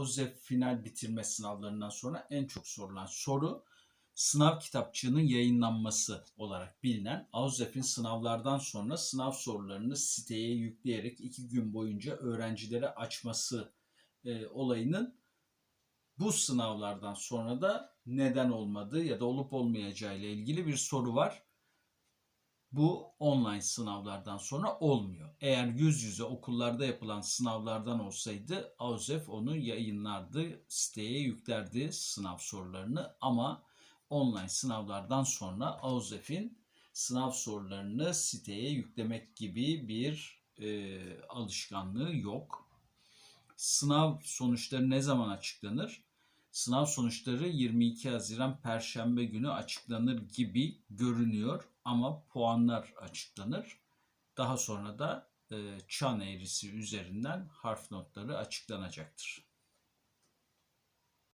AUZEF final bitirme sınavlarından sonra en çok sorulan soru sınav kitapçığının yayınlanması olarak bilinen AUZEF'in sınavlardan sonra sınav sorularını siteye yükleyerek iki gün boyunca öğrencilere açması e, olayının bu sınavlardan sonra da neden olmadığı ya da olup olmayacağı ile ilgili bir soru var. Bu online sınavlardan sonra olmuyor. Eğer yüz yüze okullarda yapılan sınavlardan olsaydı AUZEF onu yayınlardı, siteye yüklerdi sınav sorularını ama online sınavlardan sonra AUZEF'in sınav sorularını siteye yüklemek gibi bir e, alışkanlığı yok. Sınav sonuçları ne zaman açıklanır? Sınav sonuçları 22 Haziran Perşembe günü açıklanır gibi görünüyor ama puanlar açıklanır. Daha sonra da e, çan eğrisi üzerinden harf notları açıklanacaktır.